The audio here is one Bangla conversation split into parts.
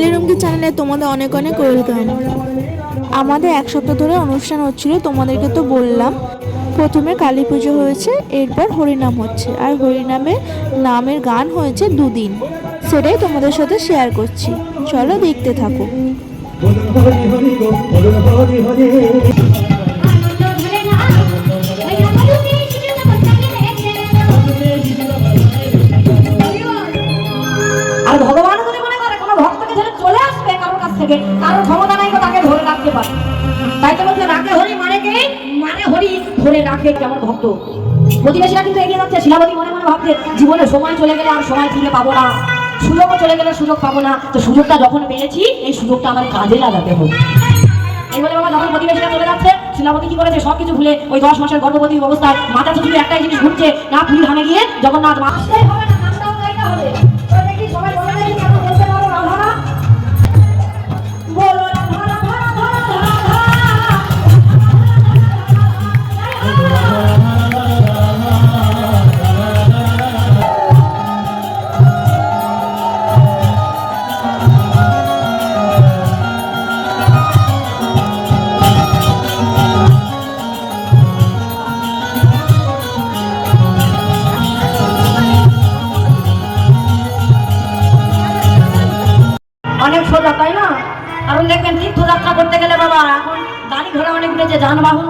স্মাইলি রুমকি চ্যানেলে তোমাদের অনেক অনেক ওয়েলকাম আমাদের এক সপ্তাহ ধরে অনুষ্ঠান হচ্ছিল, তোমাদেরকে তো বললাম। প্রথমে কালী পুজো হয়েছে, এরপর হরিনাম হচ্ছে। আর হরিনামে নামের গান হয়েছে দুদিন। সেটাই তোমাদের সাথে শেয়ার করছি। চলো দেখতে থাকো। থেকে কারোর ক্ষমতা নাই তাকে ধরে রাখতে পারে। তাই তো বলছে, রাখে হরি মানে কে? মানে হরি ধরে রাখে কেমন ভক্ত। প্রতিবেশীরা কিন্তু এগিয়ে যাচ্ছে। শিলাবতী মনে মনে ভাবছে, জীবনে সময় চলে গেলে আর সময় ফিরে পাবো না। সুযোগও চলে গেলে সুযোগ পাবো না। তো সুযোগটা যখন পেয়েছি, এই সুযোগটা আমার কাজে লাগাতে হবে। এই বলে বাবা যখন প্রতিবেশীরা চলে যাচ্ছে, শিলাবতী কি করেছে? সব কিছু ভুলে ওই দশ মাসের গর্ভবতী অবস্থায় মাথা শুধু একটাই জিনিস ঘুরছে, না পুরী ধামে গিয়ে জগন্নাথ মা হবে না হবে। দেখবেন তীর্থযাত্রা করতে গেলে বাবা এখন গাড়ি ঘোড়া অনেক উঠেছে যানবাহন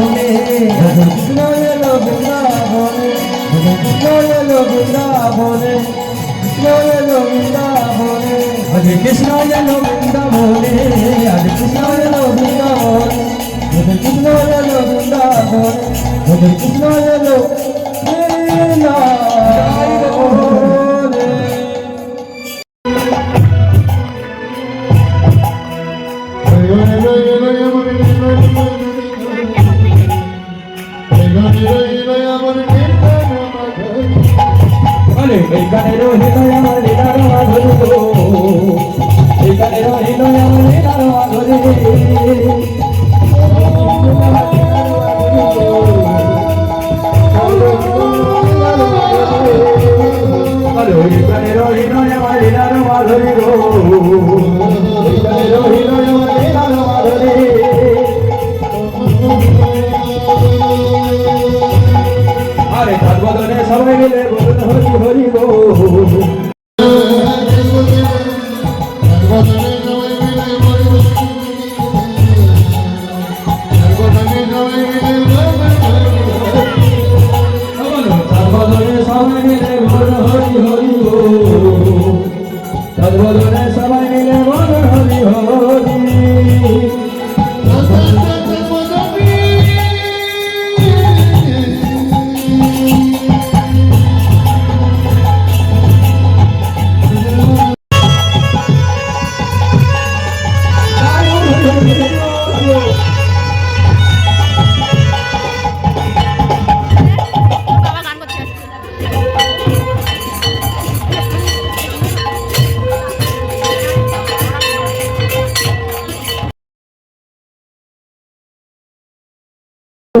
কৃষ্ণ এলো বৃন্দাবনে এলো বৃন্দাবনে এলো বৃন্দাবনে, হরে কৃষ্ণ এলো বৃন্দাবনে, হরে কৃষ্ণ এলো বৃন্দাবনে, হরে কৃষ্ণ এলো বৃন্দাবনে, হরে কৃষ্ণ এলো বৃন্দাবনে।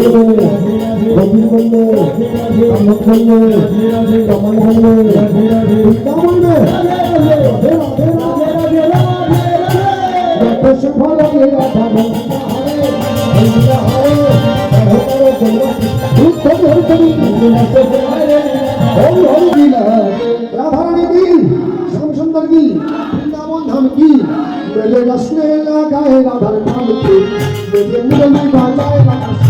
রাধারানী কি শ্যামসুন্দর কি বৃন্দাবন ধাম কি মেলে রসনে লাগায় রাধার নাম কি মেলে মুরলি বাজায় রাধার মেলে রসনে লাগায় রাধার নাম কি নাম কি রাধার নাম কি মেলে রসনা লাগায় রাধার নাম কি মেলে মুরলি বাজায় রাধার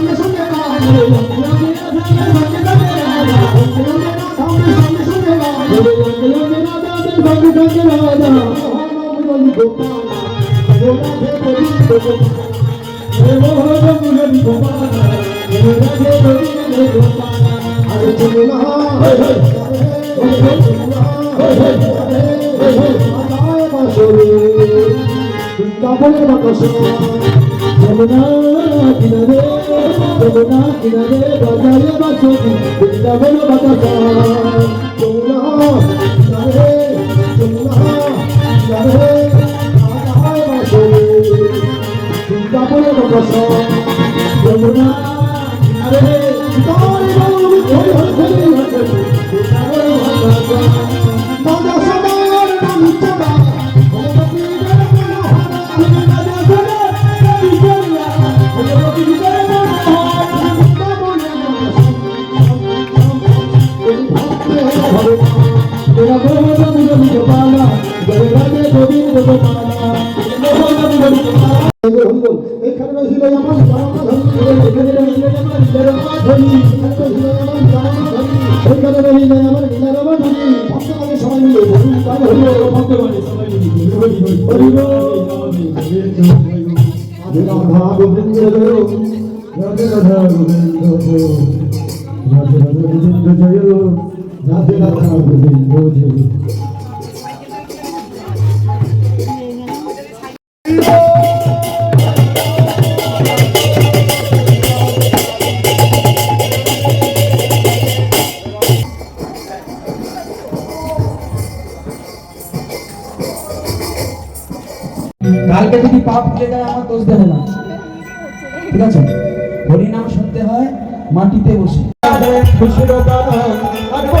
যমুনা কিনারে যমুনা কিনারে বাজারে বাসি বৃন্দাবন বাতাসা বাতাসা বাজা পাপ ভুলে যায় আমার দোষ দেবে না। ঠিক আছে? হরিনাম শুনতে হয়, মাটিতে বসে। কারণ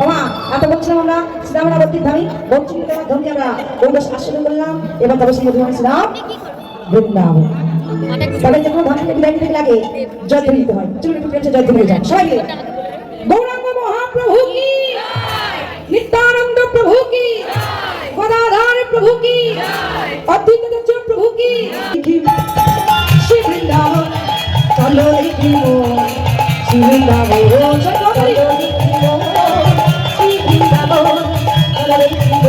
ওমা এত বলছিলাম আমরা শ্রীরামনা ভক্তির ধামি ভক্তি মাধ্যমে আমরা গৌরব শাসন করলাম এবার তবে সেই মধ্যে শ্রীরাম বৃন্দাবন তবে যে কোনো বিদায় নিতে লাগে জয় দিতে হয়। চুরি জয় সবাই কি গদাধার প্রভু কি অদ্বৈত প্রভু কি শ্রী বৃন্দাবন, চলো দেখিব শ্রী বৃন্দাবন, চলো দেখিব শ্রী বৃন্দাবন, চলো দেখিব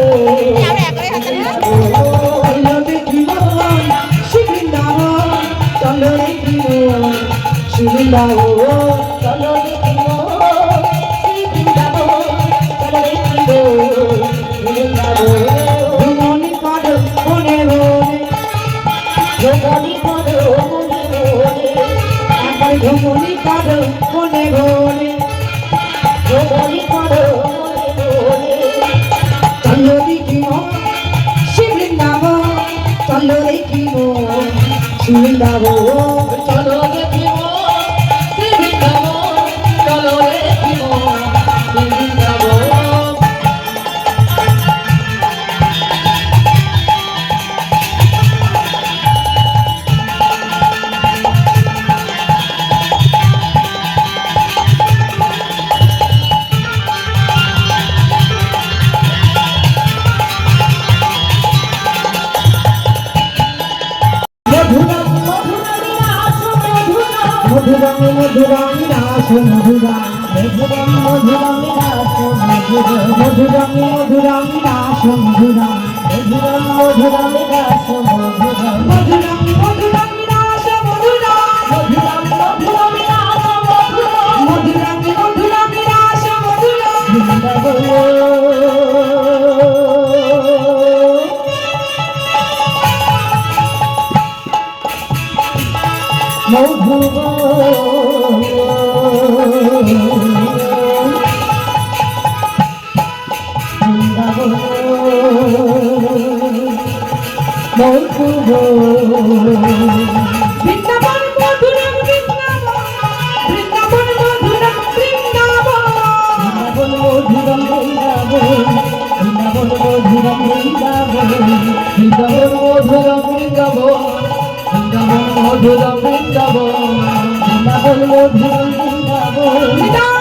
চলো দেখিব শ্রী শিবৃন্দাব চলো মধুরম মধুরম রাস মধুরম মধুরম মধুরম রাস মধুরম মধুরম মধুরম রাস মধুরম মধুরম বৃন্দাবন বৃন্দাবন মধুরম বৃন্দাবন।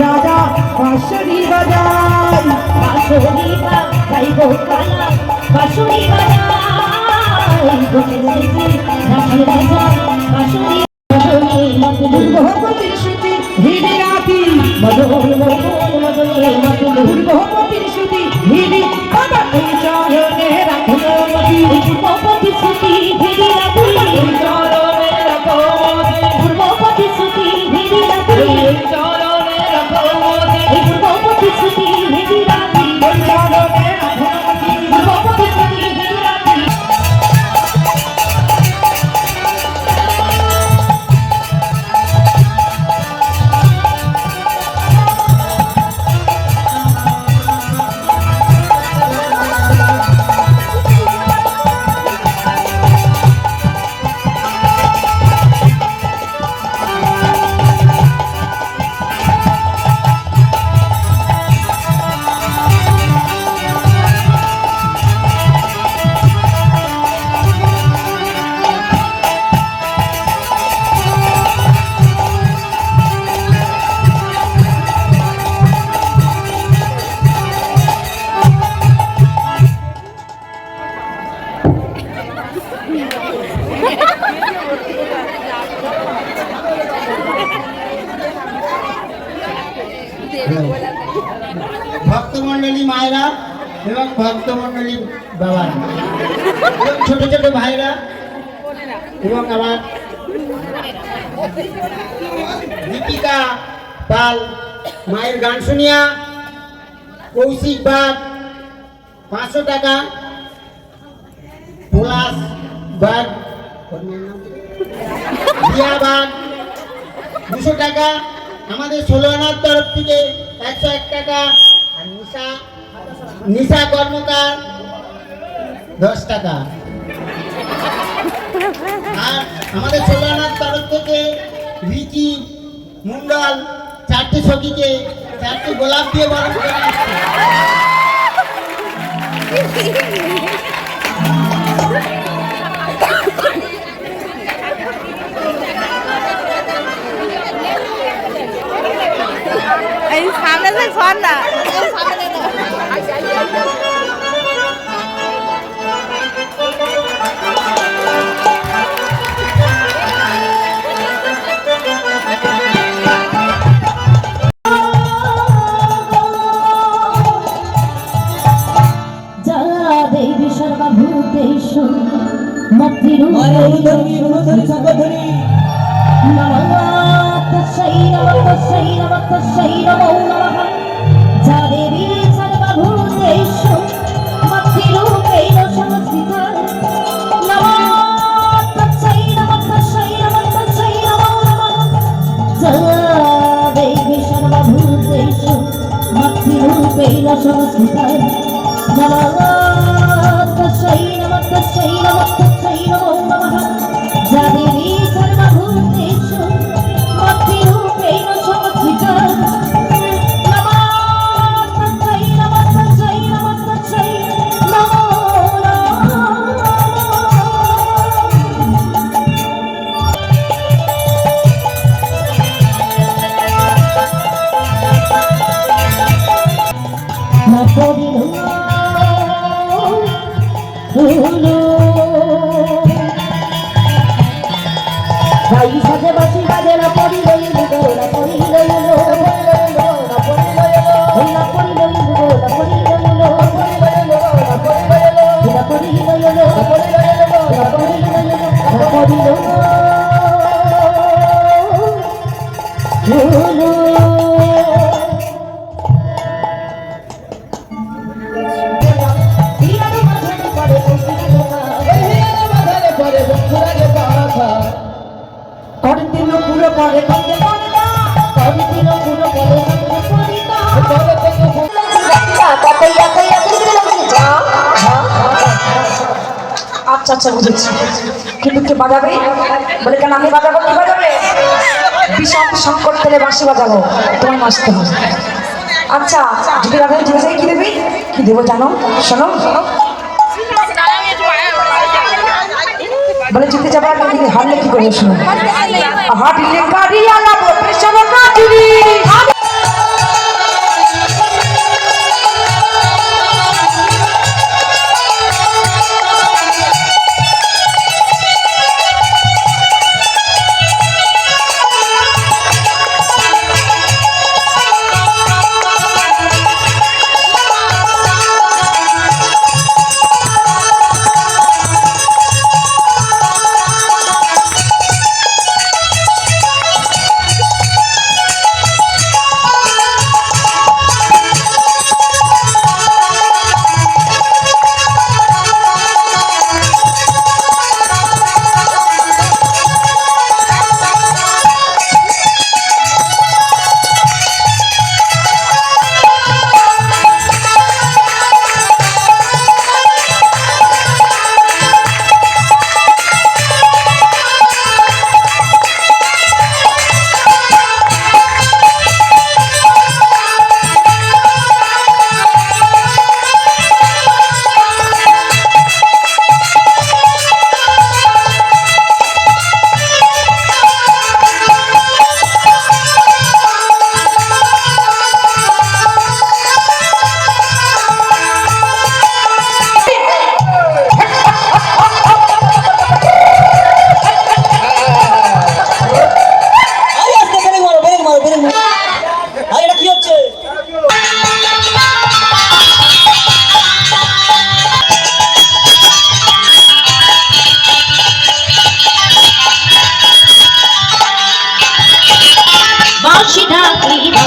রাজা বাঁশুরি রাখলে রাজা বাঁশুরি বাজাই গো বাঁশুরি বাজাই হতে শিশি রাজা বাঁশুরি ভগবতীর স্মৃতি হৃদি রাখি মদন মদন মদন মদন ভগবতীর স্মৃতি হৃদি ভগবতী এবং ভক্তমণ্ডলী বাবারা এবং ছোট ছোট ভাইরা এবং আমার দীপিকা পাল, মায়ের গান শুনিয়া কৌশিক বাগ, পাঁচশো টাকা, পলাশ বাগ, দিয়া দুশো টাকা, আমাদের ষোলো আনার তরফ থেকে একশো এক টাকা, আর নিশা নিশা কর্মকার, দশ টাকা। আর আমাদের সোলানাথ তরফ থেকে রিচি মুন্ডাল, চারটে সখীকে, চারটে গোলাপ দিয়ে বরণ করে সামনে থেকে সর না সামনে যারা দেবী সর্বভূতেষু তস্যৈ নমঃ তস্যৈ সাজে বাসি বাজে না পড়ি রইল না পড়িল ইলো বাজাবি? বলে কেন, আমি বাজাবো? কি বাজাবে? বিশাল সংকট থেকে বাঁশি বাজাবো। তোমার মাসতে হবে। আচ্ছা যদি রাধা জিজ্ঞাসা কি দেবি? কি দেবো জানো? শোনো। বলে জিতে যাবার হারলে কি করব শোনো। হারলে কারি আলাদা